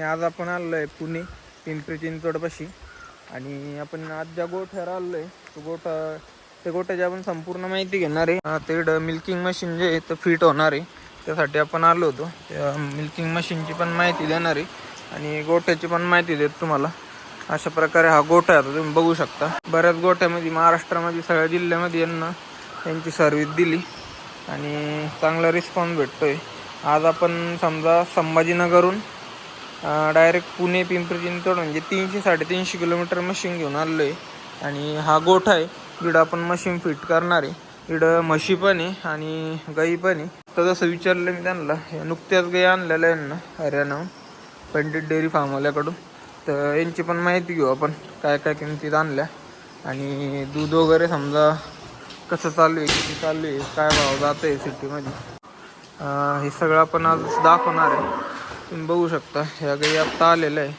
आज आपण आलो आहे पुणे पिंपरी चिंचवडपाशी आणि आपण आज ज्या गोठ्यावर आलो आहे तो गोठा त्या गोठ्याची आपण संपूर्ण माहिती घेणार आहे. अं, तिकडं मिल्किंग मशीन जे आहे ते फिट होणार आहे. त्यासाठी आपण आलो होतो. त्या मिल्किंग मशीनची पण माहिती देणार आहे. आणि गोठ्याची पण माहिती देत तुम्हाला. अशा प्रकारे हा गोठा आहे तुम्ही बघू शकता. बऱ्याच गोठ्यामध्ये महाराष्ट्रामध्ये सगळ्या जिल्ह्यामध्ये यांना त्यांची सर्व्हिस दिली. आणि चांगला रिस्पॉन्स भेटतोय. आज आपण समजा संभाजीनगरहून डायरेक्ट पुणे पिंपरी चिंचवड म्हणजे तीनशे साडेतीनशे किलोमीटर मशीन घेऊन आलो आहे आणि हा गोठा आहे. जिकडं आपण मशीन फिट करणार आहे. इकडं म्हशी पण आहे आणि गाई पण आहे. तर जसं विचारलं मी त्यांना नुकत्याच गाई आणलेल्या आहे ना हरियाणा पंडित डेअरी फार्मवाल्याकडून तर यांची पण माहिती घेऊ आपण काय काय किमतीत आणल्या. आणि दूध वगैरे समजा कसं चालू आहे किती चालू आहे काय भाव जात आहे सिटीमध्ये हे सगळं आपण आज दाखवणार आहे. तुम्ही बघू शकता ह्या गाई आत्ता आलेलं आहे.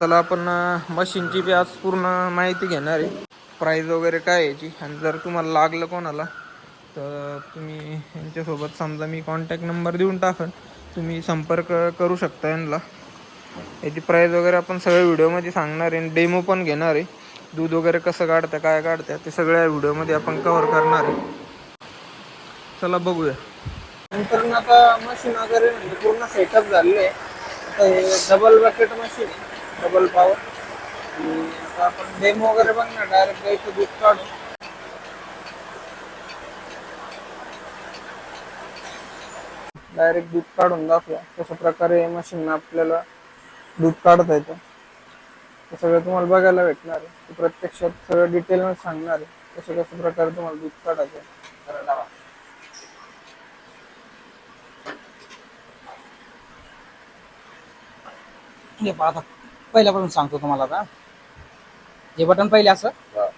त्याला आपण मशीनची बी आज पूर्ण माहिती घेणार आहे. प्राईज वगैरे काय याची? आणि जर तुम्हाला लागलं कोणाला तर तुम्ही यांच्यासोबत समजा मी कॉन्टॅक्ट नंबर देऊन टाकन. तुम्ही संपर्क करू शकता यांना. याची प्राईज वगैरे आपण सगळ्या व्हिडिओमध्ये सांगणार आहे डेमो पण घेणार आहे. दूध वगैरे कसं काढतं काय काढतं ते सगळ्या व्हिडिओमध्ये आपण कव्हर करणार आहे. चला बघूया. नंतर आता मशीन वगैरे म्हणजे पूर्ण सेटअप झालेलं आहे. आता हे डबल बकेट मशीन आहे डबल पॉवर आणि आता आपण डेमो वगैरे बघ ना डायरेक्ट गाईचं दूध काढू डायरेक्ट दूध काढून दाखवा. कशा प्रकारे मशीन आपल्याला दूध काढता येतं. ते सगळं तुम्हाला बघायला भेटणार आहे. प्रत्यक्षात सगळं डिटेलमध्ये सांगणार आहे. कसं कसं प्रकारे तुम्हाला दूध काढायचं हे पहा आता. पहिल्यापासून सांगतो तुम्हाला आता. हे बटन पहिले असं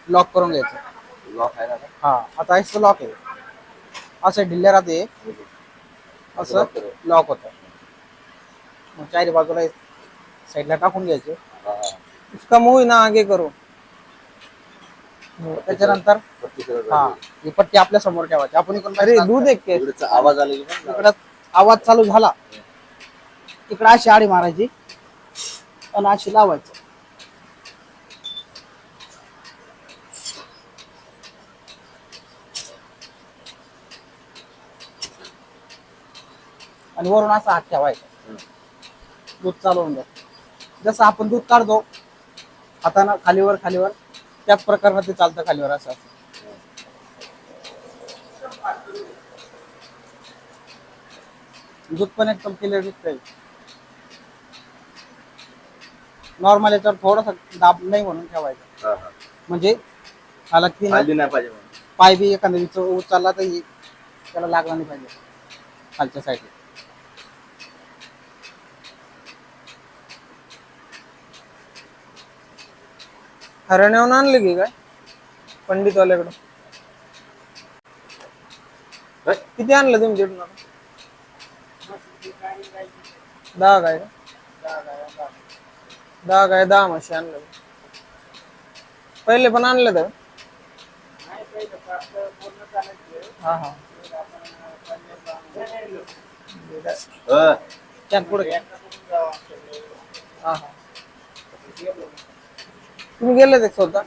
लॉक करून घ्यायचं. लॉक आहे ना हा आता लॉक आहे. असं ढिल्ल्या राहते असं लॉक होतं. मग चारी बाजूला साईडला टाकून घ्यायचं. मुंह ही. ना आगे करो. त्याच्यानंतर हा ही पट्टी आपल्यासमोर ठेवायची. आपण इकडून अरे दूध एक आवाज आला की मग इकडं आवाज चालू झाला. इकडं अशी आडी मारायची. पण अशी लावायचं. आणि वरून असा हात ठेवायचा. दूध चालवून द्या जसं आपण दूध काढतो हातानं खालीवर खालीवर त्याच प्रकारे ते चालतं खालीवर असं असं दूध पण एकदम क्लिअर दिसतंय नॉर्मल याच्यावर थोडासा दाब नाही म्हणून ठेवायचा हा, हा. म्हणजे ह्याला की नाही पाहिजे म्हणून पाय बी एखाद्या विच उचलला तर हे त्याला लागला नाही पाहिजे खालच्या साईडला हरियाणाहून आणले की काय पंडितवाल्याकडं? किती आणलं आता? दहा गाय का? दहा गाय दहा म्हशी आणलं. पहिले पण आणलं तर. हा हा. त्यात पुढे घ्या. हा हा. तुम्ही गेले ते स्वतः?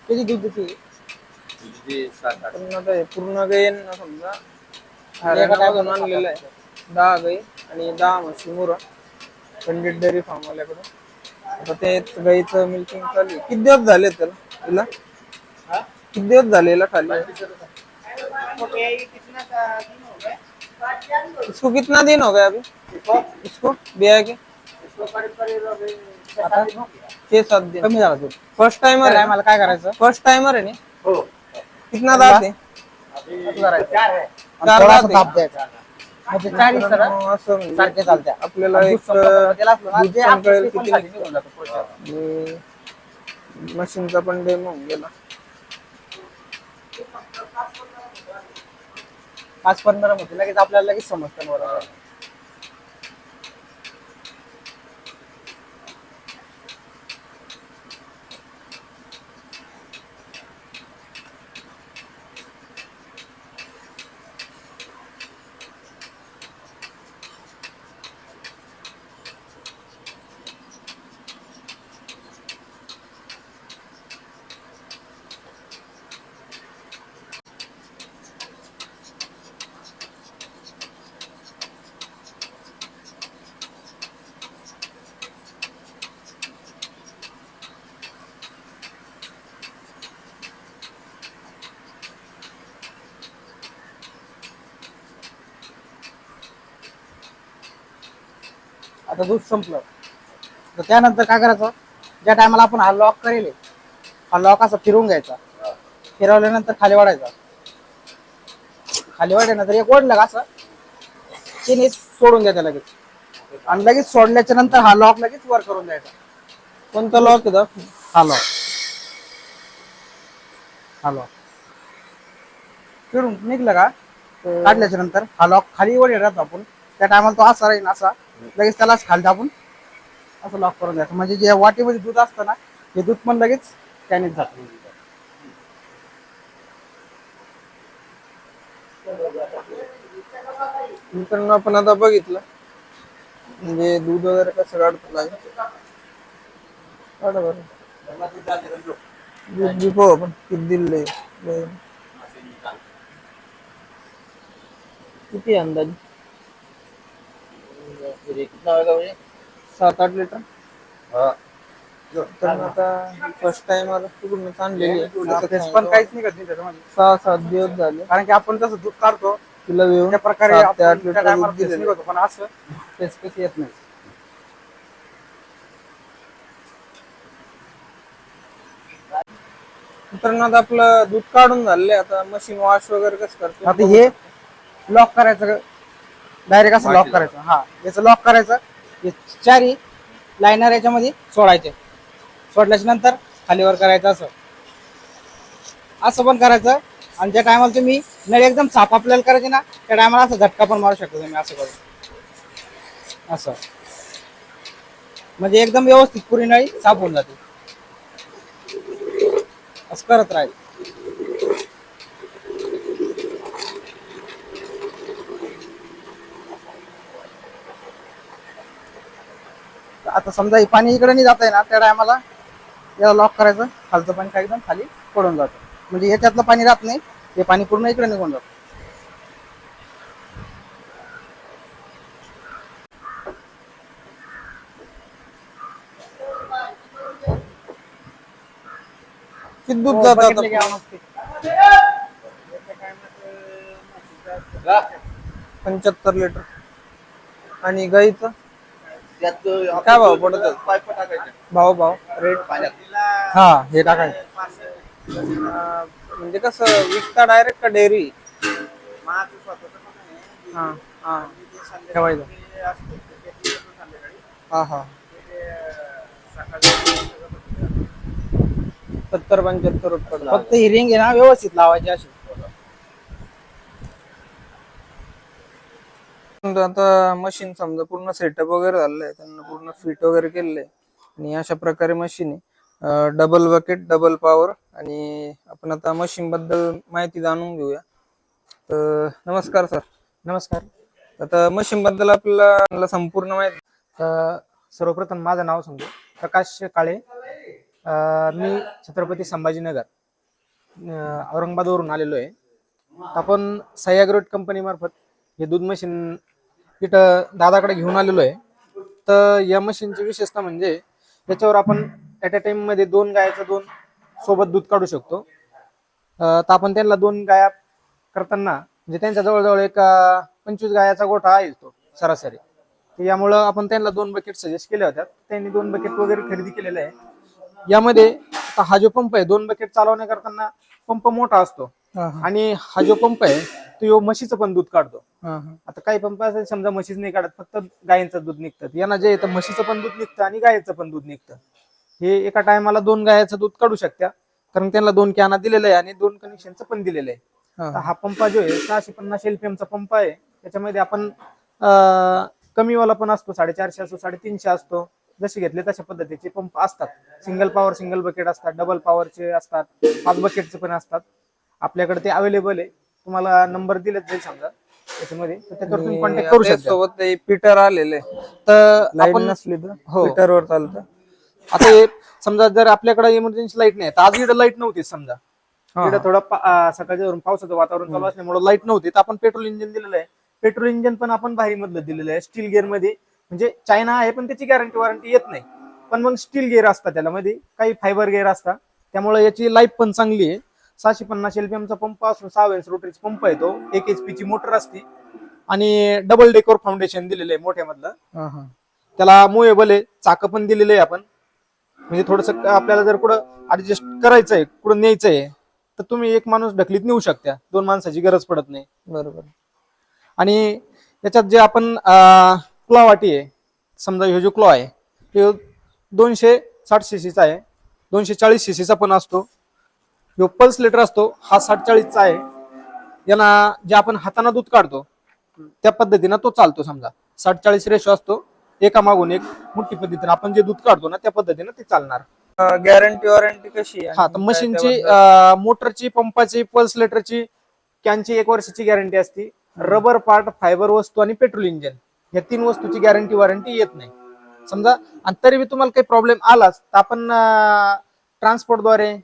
किती दूध सात आठ. आता हे पूर्ण गाई ना समजा हरियाणामधून आणलेलं आहे. दहा गाई आणि दहा म्हशी मुरा. पंडित डेअरी फार्म वाल्याकडून. आता ते गाईचं मिल्किंग चालू आहे. किती दिवस झाले त्याला तिला? किती दिवस झालेला खाली? इसको कितना दिन हो गया अभी? इसको? बिया के? आता? छह सात दिन। कमी झाला दूध फर्स्ट टाइमर तर है मला काय करायचं? फर्स्ट टाइमर है नी? हो. कितना है करायचं. आणि चार थोडासा द्यायचा म्हणजे चारी मग असं म्हणजे सारखे चालत्या आपल्याला दूध एक संपलं त्याला असलं ना, दूध पण आपलं कळेल ते पण किती खाली निघतं. निघून जातं? पुढच्या. आणि मशीनचा पण डेमो होऊन गेला. पाच पंधरा मध्ये लगेच आपल्याला लगेच समजतं बरोबर. आता दूध संपलं. तर त्यानंतर काय करायचं? ज्या टायमाला आपण हा लॉक करेल हा लॉक असा फिरवून घ्यायचा. फिरवल्यानंतर खाली वाढायचा. खाली वाढल्यानंतर एक ओढलं का असं? चिनी सोडून द्यायचं लगेच. आणि लगेच सोडल्याच्या नंतर हा लॉक लगेच वर करून द्यायचा. कोणता लॉक आहे हा लॉक हा लॉक फिरून निघलं का? काढल्याच्या नंतर हा लॉक खाली वर राहतो आपण. त्या टायमाला तो असा राहील असा. लगेच त्यालाच खाली दाबून असं लॉक करून द्यायचं. म्हणजे जे वाटीमध्ये दूध असतं ना हे दूध पण लगेच त्यानेच जातं. मित्रांनो आपण आता बघितलं. म्हणजे दूध वगैरे कसं काढतो लाईन काढा बरं. दूध बी पाहू आपण. किती दिलंय? अंदाज? किती आहे अंदाजे सात आठ लिटर हा. आता फर्स्ट टाइम आला तिकडून आणलेली आहे. पण? काहीच नाही त्याच्यामध्ये सहा सात दिवस झाले कारण की आपण तसं दूध काढतो तिला त्या प्रकारे आठ लिटर दूध दिलेलं. पण असं तेच कसं येत नाही मित्रांनो आपलं दूध काढून झालंय आता मशीन वॉश वगैरे कसं करतो आता हे लॉक करायचं डायरेक्ट असं लॉक करायचं. हा याचं लॉक करायचं. हे चारी लाईनर याच्यामध्ये सोडायचे. सोडल्याच्या नंतर खालीवर करायचं असं. असं पण करायचं. आणि ज्या टायमाला तुम्ही नळ एकदम साफ आपल्याला करायचे ना त्या टायमाला असं झटका पण मारू शकतो तुम्ही असं करून. असं. म्हणजे एकदम व्यवस्थित पुरी नळी साफ होऊन जाते. असं करत राहील आता समजा हे पाणी इकडे नाही जात आहे ना त्या टायमाला याला लॉक करायचं. खालचं पाणी काय एकदम खाली पडून जातं. म्हणजे याच्यातलं पाणी राहत नाही हे पाणी पूर्ण इकडे निघून जातं. किती दूध जात? पंच्याहत्तर लिटर आणि गाईचं? त्यात काय भाव पडत आहे? पाईप टाकायचे. भाव भाव रेट पाण्यात. हा हे टाकायचं. अं, म्हणजे कसं विकता डायरेक्ट का डेअरी हा हा. ठेवायचं. हा हा. सत्तर पंच्याहत्तर रुपये. फक्त ही रिंग आहे ना व्यवस्थित लावायची अशी. समजा आता मशीन समजा पूर्ण सेटअप वगैरे झालेलं आहे त्यांना पूर्ण फिट वगैरे केलेलं आहे आणि अशा प्रकारे मशीन आहे. डबल बकेट डबल पॉवर आणि आपण आता मशीन बद्दल माहिती जाणून घेऊया. तर नमस्कार सर नमस्कार. आता मशीन बद्दल आपल्याला संपूर्ण माहिती तर सर्वप्रथम माझं नाव सांगतो प्रकाश काळे. अं, मी छत्रपती संभाजीनगर अं, औरंगाबादवरून आलेलो आहे. आपण सह्याग्रोट कंपनीमार्फत हे दूध मशीन इथं दादाकडे घेऊन आलेलो आहे. तर या मशीनची विशेषता म्हणजे याच्यावर आपण ॲट अ टाइममध्ये दोन गायाचं दोन सोबत दूध काढू शकतो. तर आपण त्यांना दोन गाया करताना म्हणजे त्यांच्या जवळजवळ एक पंचवीस गायाचा गोठा आहे तो सरासरी. तर यामुळं आपण त्यांना दोन बकेट सजेस्ट केल्या होत्या. त्यांनी दोन बकेट वगैरे खरेदी केलेले आहे. यामध्ये हा जो पंप आहे दोन बकेट चालवण्या करताना पंप मोठा असतो. आणि हा जो पंप आहे तो यो म्हशीचं पण दूध काढतो. हा हा. आता काही पंप असेल समजा म्हशीच नाही काढत फक्त गायींचं दूध निघतं. यांना जे येतं म्हशीचं पण दूध निघतं आणि गायीचं पण दूध निघतं. हे एका टायमाला दोन गायाचं दूध काढू शकत्या कारण त्यांना दोन कॅना दिलेलं आहे आणि दोन कनेक्शनचं पण दिलेलं आहे. हा पंप जो आहे सहाशे पन्नास एलपीएमचा पंप आहे. त्याच्यामध्ये आपण कमीवाला पण असतो साडेचारशे असतो साडेतीनशे असतो. जसे घेतले तशा पद्धतीचे पंप असतात. सिंगल पॉवर सिंगल बकेट असतात डबल पॉवरचे असतात पाच बकेटचे पण असतात. आपल्याकडे ते अवेलेबल आहे. तुम्हाला नंबर दिलेच जाईल समजा त्याच्यामध्ये तर त्याच्यावर तुम्ही कॉन्टॅक्ट करू शकता. सोबत ते पीटर आलेले तर लाइट आपण नसली तर हो. चालतं. आता हे समजा जर आपल्याकडे इमर्जन्सी लाइट नाही तर आज इकडे लाइट नव्हती समजा. हा, इकडे थोडं पा- अं, सकाळच्या पावसाचं वातावरण चालू असल्यामुळे लाइट नव्हती. तर आपण पेट्रोल इंजिन दिलेलं आहे. पेट्रोल इंजिन पण आपण भारी मधलं दिलेलं आहे. स्टील गिअरमध्ये. म्हणजे चायना आहे पण त्याची गॅरंटी वॉरंटी येत नाही. पण मग स्टील गिअर असतात त्याला मध्ये काही फायबर गिअर असतात. त्यामुळे याची लाईफ पण चांगली आहे. सहाशे पन्नास एलपीएमचा पंप असून सहा वेन्स रोटरीचा पंप आहे तो. एक एच ची मोटर असते. आणि डबल डेकोर फाउंडेशन दिलेलं आहे मोठ्या मधलं हा, हा. त्याला मुवेबल आहे. चाकं पण दिलेले आहे आपण. म्हणजे थोडस आपल्याला जर कुठं ऍडजस्ट करायचंय कुठं न्यायचंय तर तुम्ही एक माणूस ढकलीत नेऊ शकता. दोन माणसाची गरज पडत नाही. बरोबर. आणि याच्यात जे आपण क्लॉ वाटी आहे समजा ह्यो जो क्लॉ आहे तो दोनशे साठ सीसीचा आहे. दोनशे चाळीस सीसीचा पण असतो. ह्यो पल्स लिटर असतो हा साठ चाळीसचा आहे. याला जे आपण हाताने दूध काढतो त्या पद्धतीनं तो चालतो समजा. साठ चाळीस रेशो असतो एका मागून एक मोठी पद्धतीने आपण जे दूध काढतो ना त्या पद्धतीनं ते चालणार. गॅरंटी वॉरंटी कशी आहे? हा तर मशीनची? मोटरची पंपाची पल्स लेटरची कॅनची एक वर्षाची गॅरंटी असते. रबर पार्ट फायबर वस्तू आणि पेट्रोल इंजिन या तीन वस्तूची गॅरंटी वॉरंटी येत नाही. समजा आणि तरी बी तुम्हाला काही प्रॉब्लेम आलाच तर आपण ट्रान्सपोर्टद्वारे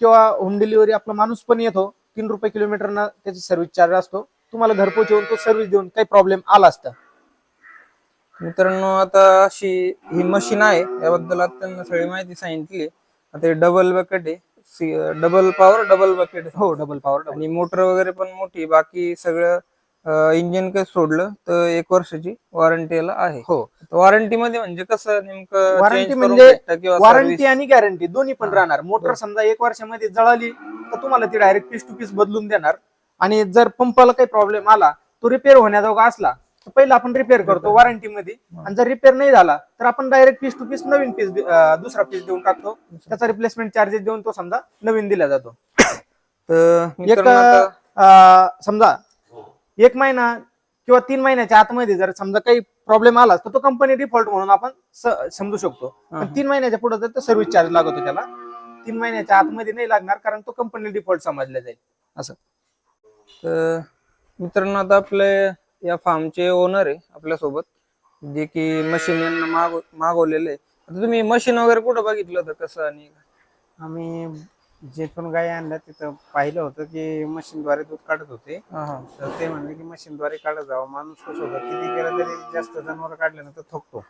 किंवा होम डिलिव्हरी आपला माणूस पण येतो तीन रुपये किलोमीटरनं त्याची सर्व्हिस चार्ज असतो. तुम्हाला घरपोच येऊन तो सर्व्हिस देऊन काही प्रॉब्लेम आला असता. मित्रांनो आता अशी ही मशीन आहे याबद्दल आता त्यांना सगळी माहिती सांगितली. आता डबल बकेट आहे. डबल पॉवर डबल बकेट हो डबल पॉवर आणि मोटर वगैरे पण मोठी बाकी सगळं इंजिन काही सोडलं तर एक वर्षाची वॉरंटी याला आहे. हो. वॉरंटी मध्ये म्हणजे कसं नेमकं करून म्हणजे वॉरंटी? आणि गॅरंटी दोन्ही पण. राहणार. मोटर समजा एक वर्षामध्ये जळाली तर तुम्हाला ती डायरेक्ट पीस टू पीस बदलून देणार. आणि जर पंपाला काही प्रॉब्लेम आला तो रिपेअर होण्याजोगा असला तर पहिला आपण रिपेअर करतो वॉरंटी मध्ये. आणि जर रिपेअर नाही झाला तर आपण डायरेक्ट पीस टू पीस नवीन पीस दुसरा पीस देऊन टाकतो. त्याचा रिप्लेसमेंट चार्जेस देऊन तो समजा नवीन दिला जातो. तर एक समजा एक महिना किंवा तीन महिन्याच्या आतमध्ये जर समजा काही प्रॉब्लेम आला तर तो कंपनी डिफॉल्ट म्हणून आपण समजू शकतो. तीन महिन्याच्या पुढे तर सर्व्हिस चार्ज लागतो त्याला तीन महिन्याच्या आतमध्ये नाही लागणार कारण तो कंपनी डिफॉल्ट समजला जाईल. असं. तर मित्रांनो आता आपले या फार्मचे ओनर आहे आपल्यासोबत जे की मशीन यांना माग मागवलेले. आहे आता तुम्ही मशीन वगैरे कुठं बघितलं होतं कसं आणि? आम्ही जे पण गाय आणल्या तिथं पाहिलं होतं की मशीनद्वारे दूध काढत होते. तर ते म्हणले की मशीनद्वारे काढत जावं माणूस कसं होतं किती केलं तरी जास्त जनावर काढल्यानंतर थकतो.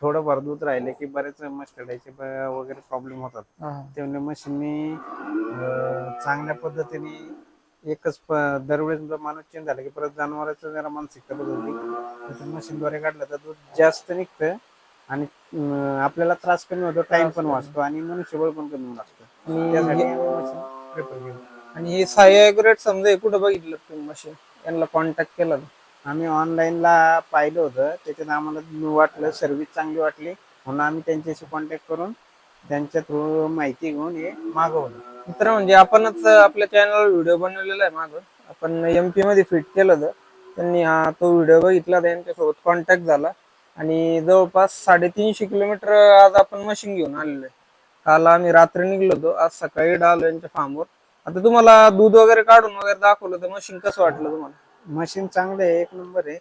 थोडंफार दूध राहिले की बरेच मस्टर्डायचे वगैरे प्रॉब्लेम होतात हा. त्यामुळे मशीनने चांगल्या पद्धतीने एकच दरवेळेस माणूस चेंज झाला की परत जनावरांचं जरा मानसिकता बदलते मशीनद्वारे काढलं तर दूध जास्त निघतं आणि अं, आपल्याला त्रास कमी होतो टाइम पण वाचतो आणि मनुष्यबळ पण कमी वाचतो. आणि त्यासाठी हे- केलं. आणि हे साई ॲग्रेट समजा हे कुठं बघितलं तुम्ही मशीन यांना कॉन्टॅक्ट केला का? आम्ही ऑनलाईनला पाहिलं होतं. त्याच्यात आम्हाला वाटलं सर्व्हिस चांगली वाटली. म्हणून आम्ही त्यांच्याशी कॉन्टॅक्ट करून त्यांच्या थ्रू माहिती घेऊन हे मागवलं. मित्र म्हणजे आपणच आपल्या चॅनलवर व्हिडिओ बनवलेला आहे मागं. आपण एम पी मध्ये फिट केलं होतं. त्यांनी हा तो व्हिडिओ बघितला त्यांच्यासोबत कॉन्टॅक्ट झाला. आणि जवळपास साडेतीनशे किलोमीटर आज आपण मशीन घेऊन आलेलो आहे. काल आम्ही रात्री निघलो होतो आज सकाळी आलो यांच्या फार्मवर आता तुम्हाला दूध वगैरे काढून वगैरे दाखवलं तर मशीन कसं वाटलं तुम्हाला? मशीन चांगलं आहे एक नंबर आहे.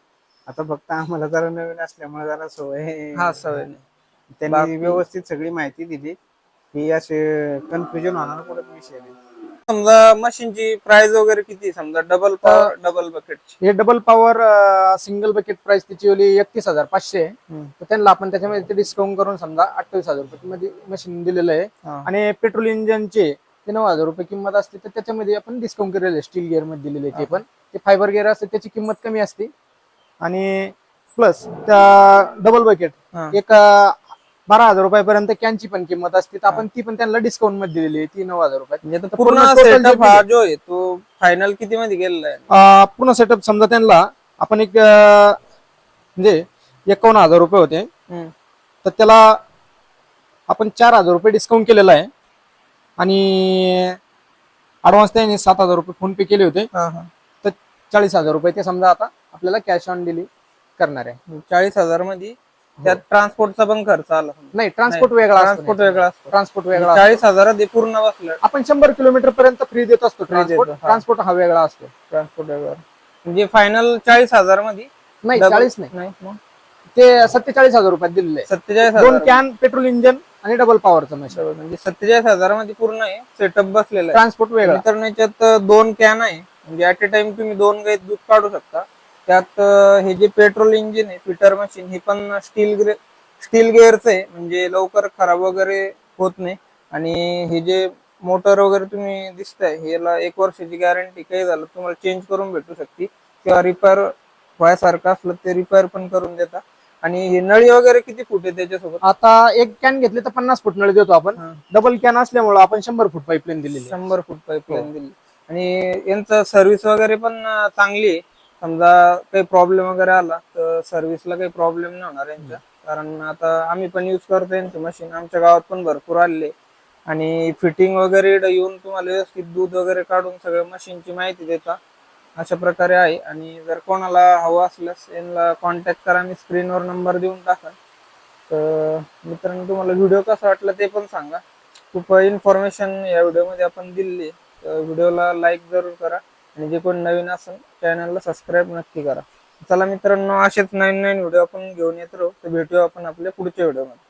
आता फक्त आम्हाला जरा नवीन असल्यामुळे जरा सवय हा सवय नाही. त्यांनी व्यवस्थित सगळी माहिती दिली. की असे कन्फ्युजन होणार कुठं विषय नाही. समजा मशीनची प्राइस वगैरे किती समजा डबल पॉवर डबल बकेटची हे double power single bucket price त्याची ओली एकतीस हजार पाचशे आहे. तर त्यांना आपण त्याच्यामध्ये ते डिस्काउंट करून समजा अठ्ठावीस हजार रुपये मध्ये मशीन दिलेलं आहे. हा. आणि पेट्रोल इंजिनचे ते नऊ हजार रुपये किंमत असते तर त्याच्यामध्ये आपण डिस्काउंट केलेलं आहे. स्टील गिअरमध्ये दिलेले ते पण. ते फायबर गिअर असते त्याची किंमत कमी असते. आणि प्लस त्या डबल बकेट. एक अं, बारा हजार रुपयापर्यंत कॅनची पण किंमत असते. तर आपण ती पण त्यांना डिस्काउंटमध्ये दिलेली आहे ती नऊ हजार रुपयात म्हणजे पूर्ण सेटअप जे हा जो आहे तो फायनल किती मध्ये गेलेला आहे? पूर्ण सेटअप समजा त्यांना आपण एक अं, म्हणजे एकावन्न हजार रुपये होते. हम्म. तर त्याला आपण चार हजार रुपये डिस्काउंट केलेला आहे. आणि ऍडव्हान्स त्याने सात हजार रुपये फोन पे केले होते. हा, हा. तर चाळीस हजार रुपये ते समजा आता आपल्याला कॅश ऑन डिली करणार आहे. चाळीस हजारमध्ये त्यात ट्रान्सपोर्टचा पण खर्च आला. नाही ट्रान्सपोर्ट वेगळा ट्रान्सपोर्ट वेगळा असतो. ट्रान्सपोर्ट वेगळा असतो. चाळीस हजार ते पूर्ण बसलं. आपण शंभर किलोमीटर पर्यंत फ्री देत असतो ट्रान्सपोर्ट हा. ट्रान्सपोर्ट हा वेगळा असतो. ट्रान्सपोर्ट वेगळा. म्हणजे फायनल चाळीस हजारमध्ये नाही चाळीस नाही. नाही मग? ते सत्तेचाळीस हजार रुपयात दिलेले. सत्तेचाळीस दोन हजार कॅन पेट्रोल इंजिन आणि डबल पॉवरचं मशीन म्हणजे सत्तेचाळीस हजारमध्ये पूर्ण आहे. सेटअप बसलेला आहे. ट्रान्सपोर्ट वेगळा. याच्यात दोन कॅन आहे. म्हणजे ऍट अ टाइम तुम्ही दोन गाई दूध काढू शकता. त्यात हे जे पेट्रोल इंजिन आहे फिटर मशीन हे पण स्टील स्टील गेअरचं आहे. म्हणजे लवकर खराब वगैरे होत नाही. आणि हे जे मोटर वगैरे तुम्ही दिसताय ह्याला एक वर्षाची गॅरंटी काही झालं तुम्हाला चेंज करून भेटू शकते. किंवा रिपेअर व्हायसारखं असलं ते रिपेअर पण करून देता. आणि ही नळी वगैरे किती फूट आहे त्याच्यासोबत? आता एक कॅन घेतली तर पन्नास फूट नळी देतो आपण. हा. डबल कॅन असल्यामुळे आपण शंभर फूट पाईपलाईन दिलेली आहे. शंभर फूट हो. पाईपलाईन दिली आणि यांचं सर्व्हिस वगैरे पण चांगली आहे. समजा काही प्रॉब्लेम वगैरे आला तर सर्व्हिसला काही प्रॉब्लेम नाही होणार यांच्या. कारण आता आम्ही पण युज करतो यांचं मशीन आमच्या गावात पण भरपूर आले आणि फिटिंग वगैरे इकडं येऊन तुम्हाला व्यवस्थित दूध वगैरे काढून सगळं मशीनची माहिती देता अशा प्रकारे आहे. आणि जर कोणाला हवं असल्यास यांना कॉन्टॅक्ट करा. मी स्क्रीनवर नंबर देऊन टाका तर मित्रांनो तुम्हाला व्हिडिओ कसा वाटला ते पण सांगा. खूप इन्फॉर्मेशन या व्हिडिओमध्ये आपण दिली व्हिडिओला लाईक जरूर करा. आणि जे कोण नवीन असेल चॅनलला सबस्क्राईब नक्की करा. चला मित्रांनो असेच नवीन नवीन व्हिडिओ आपण घेऊन येत राहू. तर भेटूया आपण आपल्या पुढच्या व्हिडिओमध्ये